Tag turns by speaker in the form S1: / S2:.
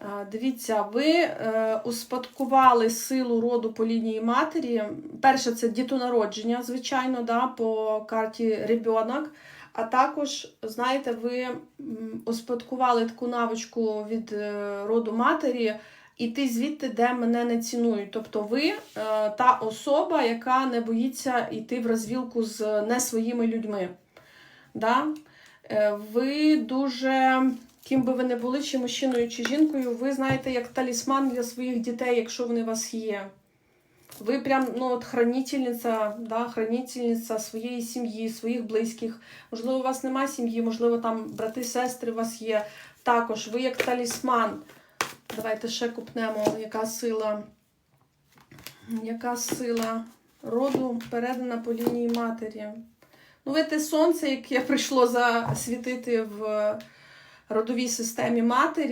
S1: Е, Дивіться, ви е, успадкували силу роду по лінії матері. Перше, це дітонародження, звичайно, да, по карті ребенок. А також, знаєте, ви успадкували таку навичку від е, роду матері іти звідти, де мене не цінують. Тобто ви та особа, яка не боїться йти в розвілку з не своїми людьми. Да? Ви дуже, ким би ви не були, чи мужчиною, чи жінкою, ви знаєте, як талісман для своїх дітей, якщо вони у вас є. Ви прям ну, от хранительниця, да, хранительниця своєї сім'ї, своїх близьких. Можливо, у вас нема сім'ї, можливо, там брати, сестри у вас є. Також ви як талісман. Давайте ще купнемо, яка сила. Яка сила роду передана по лінії матері. Ну, ви те сонце, яке прийшло засвітити в родовій системі матері.